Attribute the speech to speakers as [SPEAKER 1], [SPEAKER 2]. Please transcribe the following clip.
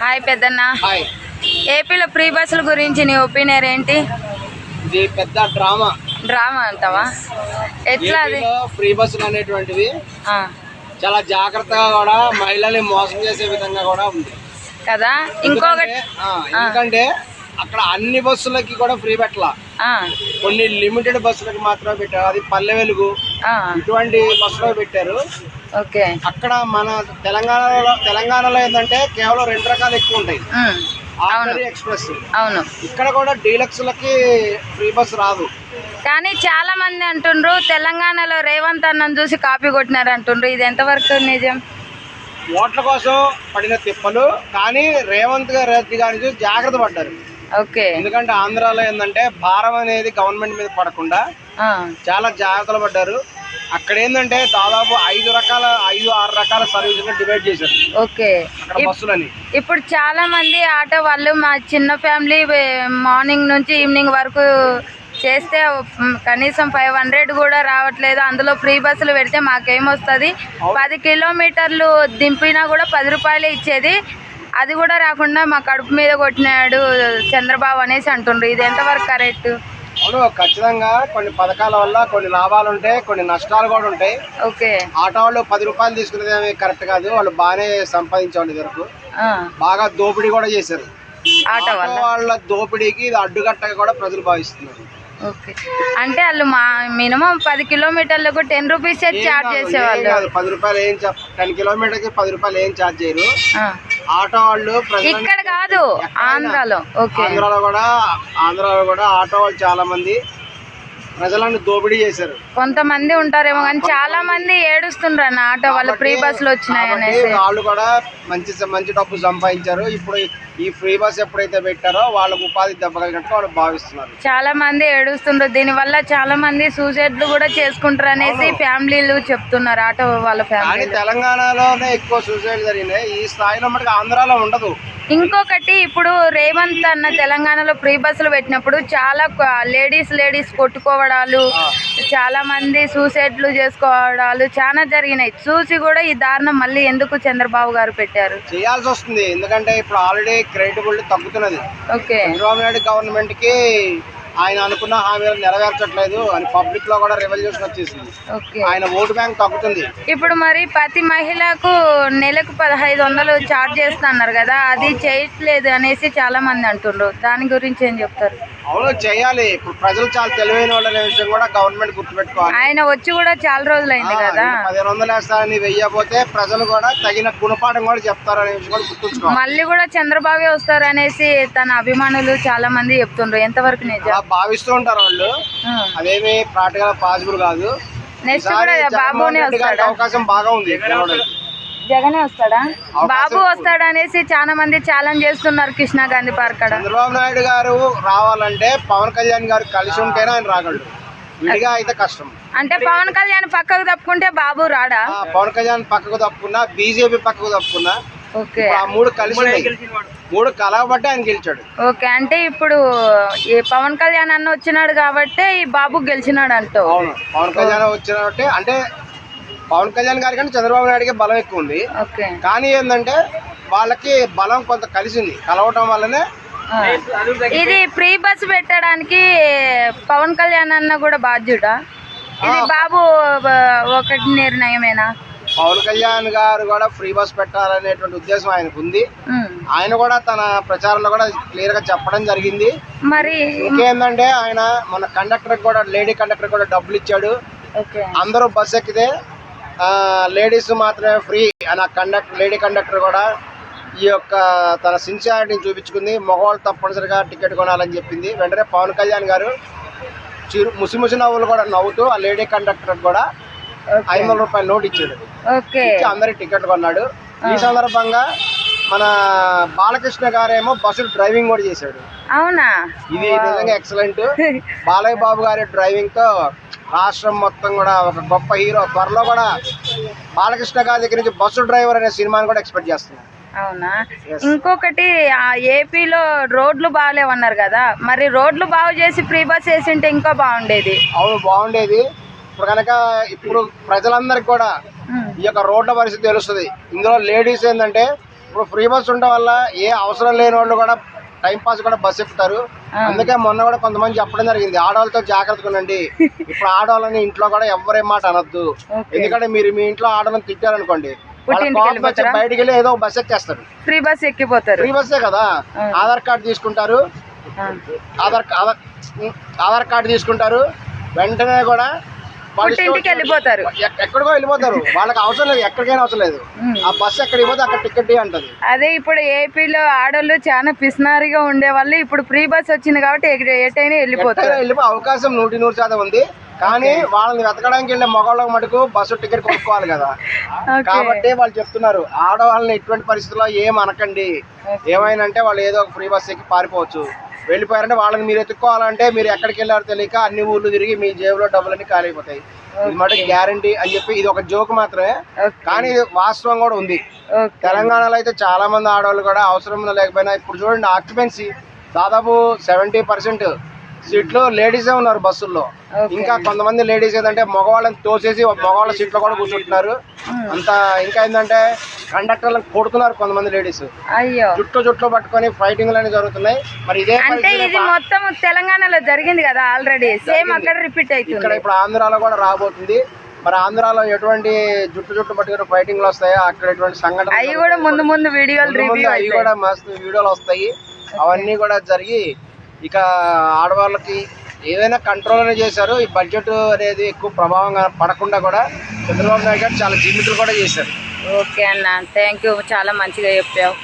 [SPEAKER 1] Hi పెద్దన్న.
[SPEAKER 2] Hi.
[SPEAKER 1] ఏపీలో free బస్సుల గురించి నీ ఒపీనియన్ ఏంటి?
[SPEAKER 2] ఇది పెద్ద డ్రామా.
[SPEAKER 1] డ్రామా అంటావా? ఎట్లా అది?
[SPEAKER 2] ఫ్రీ బస్సులు అనేటువంటివి చాలా జాగ్రత్తగా కూడా మహిళల్ని మోసం చేసే విధంగా కూడా ఉంది.
[SPEAKER 1] కదా? ఇంకొకటి
[SPEAKER 2] ఎందుకంటే- అక్కడ అన్ని బస్సులకి కూడా ఫ్రీ పెట్టాల. కొన్ని లిమిటెడ్ బస్సులకి మాత్రమే పెట్టారు. అది పల్లె వెలుగు. ఇటువంటి బస్సులో పెట్టారు.
[SPEAKER 1] ఓకే.
[SPEAKER 2] అక్కడ మన తెలంగాణలో తెలంగాణలో ఏంటంటే కేవలం రెండు రకాలు ఎక్కువ ఉంటాయి. Ordinary express.
[SPEAKER 1] అవును.
[SPEAKER 2] ఇక్కడ కూడా డీలక్స్లకి ఫ్రీ బస్ రాదు.
[SPEAKER 1] కానీ చాలా మంది అంటుండ్రు తెలంగాణలో రేవంత్ అన్నను చూసి కాపీ కొట్టినారు అంటుండ్రు. ఇది ఎంతవరకు నిజం?
[SPEAKER 2] ఓట్ల కోసం పడిన తిప్పలు కానీ రేవంత్ గారు రెడ్డి గారిని చూసి జాగ్రత్త పడ్డారు.
[SPEAKER 1] ఓకే.
[SPEAKER 2] ఎందుకంటే ఆంధ్రాలో ఏంటంటే భారం అనేది గవర్నమెంట్ మీద పడకుండా చాలా జాగ్రత్తలు పడ్డారు. అక్కడ ఏంటంటే దాదాపు ఐదు రకాల ఐదు ఆరు రకాల సర్వీసులు డివైడ్ చేశారు.
[SPEAKER 1] ఓకే.
[SPEAKER 2] బస్సులని.
[SPEAKER 1] ఇప్పుడు చాలా మంది ఆటో వాళ్ళు మా చిన్న ఫ్యామిలీ మార్నింగ్ నుంచి ఈవినింగ్ వరకు చేస్తే కనీసం ఫైవ్ హండ్రెడ్ కూడా రావట్లేదు. అందులో ఫ్రీ బస్సులు పెడితే మాకేమొస్తుంది? పది కిలోమీటర్లు దింపినా కూడా పది రూపాయలే ఇచ్చేది. అది కూడా రాకుండా మా కడుపు మీద కొట్టినాడు చంద్రబాబు అనేసి అంటుండ్రు. ఇది ఎంతవరకు కరెక్ట్?
[SPEAKER 2] అవును ఖచ్చితంగా కొన్ని పథకాల వల్ల కొన్ని లాభాలు ఉంటాయి కొన్ని నష్టాలు కూడా ఉంటాయి.
[SPEAKER 1] ఓకే.
[SPEAKER 2] ఆటో వాళ్ళు పది రూపాయలు తీసుకునేది ఏమీ కరెక్ట్ కాదు వాళ్ళు బాగానే సంపాదించేవాళ్ళు వరకు బాగా దోపిడీ కూడా చేశారు.
[SPEAKER 1] ఆటో వల్ల?
[SPEAKER 2] వాళ్ళ దోపిడీకి ఇది అడ్డుకట్టగా కూడా ప్రజలు భావిస్తున్నారు.
[SPEAKER 1] ఓకే. అంటే వాళ్ళు మా మినిమం పది కిలోమీటర్లకు టెన్ రూపీస్ చార్జ్ చేసేవాళ్ళు.
[SPEAKER 2] పది రూపాయలు ఏం టెన్ కిలోమీటర్కి పది రూపాయలు ఏం ఛార్జ్ చేయరు. ఆటో వాళ్ళు
[SPEAKER 1] ఇక్కడ కాదు ఆంధ్రాలో. ఓకే.
[SPEAKER 2] ఆంధ్రాలో కూడా ఆంధ్రాలో కూడా ఆటో వాళ్ళు చాలా మంది ప్రజలను దోపిడీ చేశారు.
[SPEAKER 1] కొంతమంది ఉంటారేమో కానీ చాలా మంది ఏడుస్తుండ్రు అన్న ఆటో వాళ్ళు ఫ్రీ బస్సులు వచ్చినాయి
[SPEAKER 2] కాబట్టి వాళ్ళు కూడా మంచి మంచి డబ్బు సంపాదించారు. ఇప్పుడు ఈ ఫ్రీ బస్ ఎప్పుడైతే పెట్టారో వాళ్ళకు ఉపాధి దెబ్బతగినట్టు వాళ్ళు భావిస్తున్నారు.
[SPEAKER 1] చాలా మంది ఏడుస్తుండ్రు. దీని వల్ల చాలా మంది సూసైడ్లు కూడా చేసుకుంటారు అనేసి ఫ్యామిలీలు చెప్తున్నారు ఆటో వాళ్ళ
[SPEAKER 2] కానీ
[SPEAKER 1] ఫ్యామిలీ
[SPEAKER 2] తెలంగాణలోనే ఎక్కువ సూసైడ్ జరిగినాయి. ఈ స్థాయిలో మటుకు ఆంధ్రాలో ఉండదు.
[SPEAKER 1] ఇంకొకటి ఇప్పుడు రేవంత్ అన్న తెలంగాణలో ఫ్రీ బస్సులు పెట్టినప్పుడు చాలా లేడీస్ లేడీస్ కొట్టుకోవడాలు చాలా మంది సూసైడ్లు చేసుకోవడాలు చాలా జరిగినాయి. చూసి కూడా ఈ దారుణం మళ్ళీ ఎందుకు చంద్రబాబు గారు పెట్టారు?
[SPEAKER 2] చేయాల్సి వస్తుంది. ఎందుకంటే ఇప్పుడు ఆల్రెడీ క్రెడిబిలిటీ తగ్గుతున్నది.
[SPEAKER 1] ఓకే.
[SPEAKER 2] చంద్రబాబు నాయుడు గవర్నమెంట్కి ఆయన అనుకున్న హామీలు నెరవేర్చట్లేదు అని పబ్లిక్లో కూడా రెవల్యూషన్ వచ్చేసింది. ఆయన ఓటు బ్యాంక్ తగ్గుతుంది.
[SPEAKER 1] ఇప్పుడు మరి ప్రతి మహిళకు నెలకు పదహైదు వందలు చార్జ్ చేస్తున్నారు కదా అది చేయట్లేదు అనేసి చాలా మంది అంటుండ్రు దాని గురించి ఏం చెప్తారు?
[SPEAKER 2] అవును చేయాలి. ఇప్పుడు ప్రజలు చాలా తెలివైన వాళ్ళు అనే విషయం కూడా గవర్నమెంట్ గుర్తుపెట్టుకోవాలి.
[SPEAKER 1] ఆయన వచ్చి కూడా చాలా రోజులైంది కదా.
[SPEAKER 2] పదిహేను వందలు వేస్తారని వెయ్యకపోతే ప్రజలు కూడా తగిన గుణపాఠం కూడా చెప్తారు అనే విషయం కూడా గుర్తుంచుకోవాలి.
[SPEAKER 1] మళ్ళీ కూడా చంద్రబాబే వస్తారు అనేసి తన అభిమానులు చాలా మంది చెప్తుండ్రు. ఎంతవరకు నిజం?
[SPEAKER 2] భావిస్తూ ఉంటారు వాళ్ళు. అదేమి ప్రాక్టికల్ పాసిబుల్ కాదు.
[SPEAKER 1] నెక్స్ట్ కూడా బాబునే వస్తాడా?
[SPEAKER 2] అవకాశం బాగా ఉంది.
[SPEAKER 1] జగనే వస్తాడా? బాబు. వస్తాడా అనేసి చాలా మంది ఛాలెంజ్ చేస్తున్నారు కృష్ణా గాంధీ పార్క్
[SPEAKER 2] చంద్రబాబు నాయుడు గారు రావాలంటే పవన్ కళ్యాణ్ గారు కలిసి ఉంటేనే ఆయన రాగలడు విడిగా అయితే కష్టం.
[SPEAKER 1] అంటే పవన్ కళ్యాణ్ పక్కకు తప్పుకుంటే బాబు రాడా?
[SPEAKER 2] ఆ, పవన్ కళ్యాణ్ పక్కకు తప్పుకున్నా బీజేపీ పక్కకు తప్పుకున్నా
[SPEAKER 1] ఓకే.
[SPEAKER 2] ఇప్పుడు ఆ మూడు కలిసి. మూడు కలవబట్టి ఆయన గెలిచాడు.
[SPEAKER 1] ఓకే అంటే ఇప్పుడు ఈ పవన్ కళ్యాణ్ అన్న వచ్చినాడు కాబట్టి ఈ బాబు గెలిచినాడు
[SPEAKER 2] అవును పవన్ కళ్యాణ్ వచ్చినట్టే అంటే పవన్ కళ్యాణ్ గారి కంటే చంద్రబాబు నాయుడుకి బలం ఎక్కువ ఉంది.
[SPEAKER 1] ఓకే.
[SPEAKER 2] కానీ ఏంటంటే వాళ్ళకి బలం కొంత కలిసింది. కలవటం వల్లనే.
[SPEAKER 1] ఇది ఫ్రీ బస్ పెట్టడానికి పవన్ కళ్యాణ్ అన్న కూడా బాధ్యుడా? ఇది బాబు ఒకటి నిర్ణయమేనా?
[SPEAKER 2] పవన్ కళ్యాణ్ గారు కూడా ఫ్రీ బస్ పెట్టాలనేటువంటి ఉద్దేశం ఆయనకు ఉంది. ఆయన కూడా తన ప్రచారంలో కూడా క్లియర్గా చెప్పడం జరిగింది.
[SPEAKER 1] మరి?
[SPEAKER 2] ఇంకేందంటే ఆయన మన కండక్టర్ కూడా లేడీ కండక్టర్ కూడా డబ్బులు ఇచ్చాడు.
[SPEAKER 1] ఓకే.
[SPEAKER 2] అందరూ బస్ ఎక్కితే లేడీస్ మాత్రమే ఫ్రీ. అని కండక్టర్ లేడీ కండక్టర్ కూడా ఈ యొక్క తన సిన్సియారిటీని చూపించుకుంది. మగవాళ్ళు తప్పనిసరిగా టికెట్ కొనాలని చెప్పింది. వెంటనే పవన్ కళ్యాణ్ గారు చిరు ముసి ముసి నవ్వులు కూడా నవ్వుతూ ఆ లేడీ కండక్టర్ కూడా ఐదు వందల రూపాయల నోట్ ఇచ్చాడు. అందరికి టికెట్ కొన్నాడు. ఈ సందర్భంగా మన బాలకృష్ణ గారేమో బస్సు డ్రైవింగ్ కూడా చేశాడు.
[SPEAKER 1] అవునా?
[SPEAKER 2] ఇది నిజంగా ఎక్సలెంట్. బాలయ్య బాబు గారి డ్రైవింగ్తో రాష్ట్రం మొత్తం కూడా ఒక గొప్ప హీరో త్వరలో కూడా బాలకృష్ణ గారి దగ్గర నుంచి బస్సు డ్రైవర్ అనే సినిమాని కూడా ఎక్స్పెక్ట్ చేస్తున్నాం
[SPEAKER 1] అవునా? ఇంకొకటి ఆ ఏపీలో రోడ్లు బాగాలేవన్నారు కదా మరి రోడ్లు బాగు చేసి ఫ్రీ బస్ వేసింటే ఇంకా బాగుండేది.
[SPEAKER 2] అవును బాగుండేది. ఇప్పుడు కనుక ఇప్పుడు ప్రజలందరికి కూడా. ఈ యొక్క రోడ్ల పరిస్థితి తెలుస్తుంది. ఇందులో లేడీస్ ఏంటంటే ఇప్పుడు ఫ్రీ బస్ ఉండడం వల్ల ఏ అవసరం లేని వాళ్ళు కూడా టైం పాస్ కూడా బస్ ఎక్కుతారు. అందుకే మొన్న కూడా కొంతమంది చెప్పడం జరిగింది ఆడవాళ్ళతో జాగ్రత్తగా ఉండండి. ఇప్పుడు ఆడవాళ్ళని ఇంట్లో కూడా ఎవరేం మాట అనొద్దు. ఎందుకంటే మీరు మీ ఇంట్లో ఆడవాళ్ళని తిట్టారనుకోండి? బయటికి వెళ్ళి ఏదో బస్ ఎక్కేస్తారు.
[SPEAKER 1] ఫ్రీ బస్ ఎక్కిపోతారు.
[SPEAKER 2] ఫ్రీ బస్సే కదా. ఆధార్ కార్డు తీసుకుంటారు. ఆధార్ ఆధార్ కార్డు తీసుకుంటారు. వెంటనే కూడా
[SPEAKER 1] పుట్టింటికి వెళ్ళిపోతారు.
[SPEAKER 2] ఎక్- ఎక్కడికో వెళ్ళిపోతారు. వాళ్ళకి అవసరం లేదు ఎక్కడికైనా అవసరం లేదు. ఆ బస్సు ఎక్కడికి పోతే అక్కడ టికెట్ అంటది.
[SPEAKER 1] అదే ఇప్పుడు ఏపీలో ఆడోళ్ళు చాలా పిసినారిగా ఉండేవాళ్ళు ఇప్పుడు ఫ్రీ బస్ వచ్చింది కాబట్టి ఎటైనా వెళ్ళిపోతారు.
[SPEAKER 2] వెళ్ళిపో అవకాశం నూటి నూరు శాతం ఉంది. కానీ వాళ్ళని వెతకడానికి వెళ్ళే మగవాళ్ళకి మటుకు బస్సు టికెట్ కొనుక్కోవాలి కదా. కాబట్టి వాళ్ళు చెప్తున్నారు ఆడవాళ్ళని ఎటువంటి పరిస్థితుల్లో ఏం అనకండి. ఏమైనంటే వాళ్ళు ఏదో ఒక ఫ్రీ బస్ ఎక్కి పారిపోవచ్చు. వెళ్ళిపోయారంటే వాళ్ళని మీరు ఎత్తుక్కోవాలంటే మీరు ఎక్కడికి వెళ్ళారో తెలియక అన్ని ఊర్లు తిరిగి మీ జేబులో డబ్బులన్నీ ఖాళీ అయిపోతాయి ఇది మాట గ్యారంటీ అని చెప్పి ఇది ఒక జోక్ మాత్రమే. కానీ వాస్తవం కూడా ఉంది. తెలంగాణలో అయితే చాలా మంది ఆడవాళ్ళు కూడా అవసరం లేకపోయినా ఇప్పుడు చూడండి ఆక్యుపెన్సీ దాదాపు సెవెంటీ పర్సెంట్ సీట్లు లేడీసే ఉన్నారు బస్సుల్లో. ఇంకా కొంతమంది లేడీస్ ఏంటంటే మగవాళ్ళని తోసేసి మగవాళ్ళ సీట్లో కూడా కూర్చుంటున్నారు. అంత ఇంకా ఏంటంటే కండక్టర్లను కొడుతున్నారు కొంతమంది లేడీస్
[SPEAKER 1] అయ్యో.
[SPEAKER 2] జుట్టు జుట్లు పట్టుకొని ఫైటింగ్లు అనేవి జరుగుతున్నాయి. మరి ఇదే
[SPEAKER 1] అంటే ఇది మొత్తం తెలంగాణలో జరిగింది కదా ఆల్రెడీ సేమ్ అక్కడ రిపీట్
[SPEAKER 2] ఇక్కడ
[SPEAKER 1] అవుతుంది.
[SPEAKER 2] ఇప్పుడు ఆంధ్రాలో కూడా రాబోతుంది. మరి ఆంధ్రాలో ఎటువంటి జుట్టు జుట్టు పట్టుకుని ఫైటింగ్లు వస్తాయో? అక్కడ ఎటువంటి సంఘటన
[SPEAKER 1] అవి కూడా ముందు ముందు వీడియోలు రివ్యూ
[SPEAKER 2] అవి కూడా మస్తు వీడియోలు వస్తాయి. అవన్నీ కూడా జరిగి ఇక ఆడవాళ్ళకి ఏదైనా కంట్రోల్ అనేది చేశారు. ఈ బడ్జెట్ అనేది ఎక్కువ ప్రభావం పడకుండా కూడా చంద్రబాబు నాయుడు గారు చాలా జిమ్మిట్లు కూడా చేశారు.
[SPEAKER 1] ఓకే అన్న. థ్యాంక్ యూ చాలా మంచిగా చెప్పావు.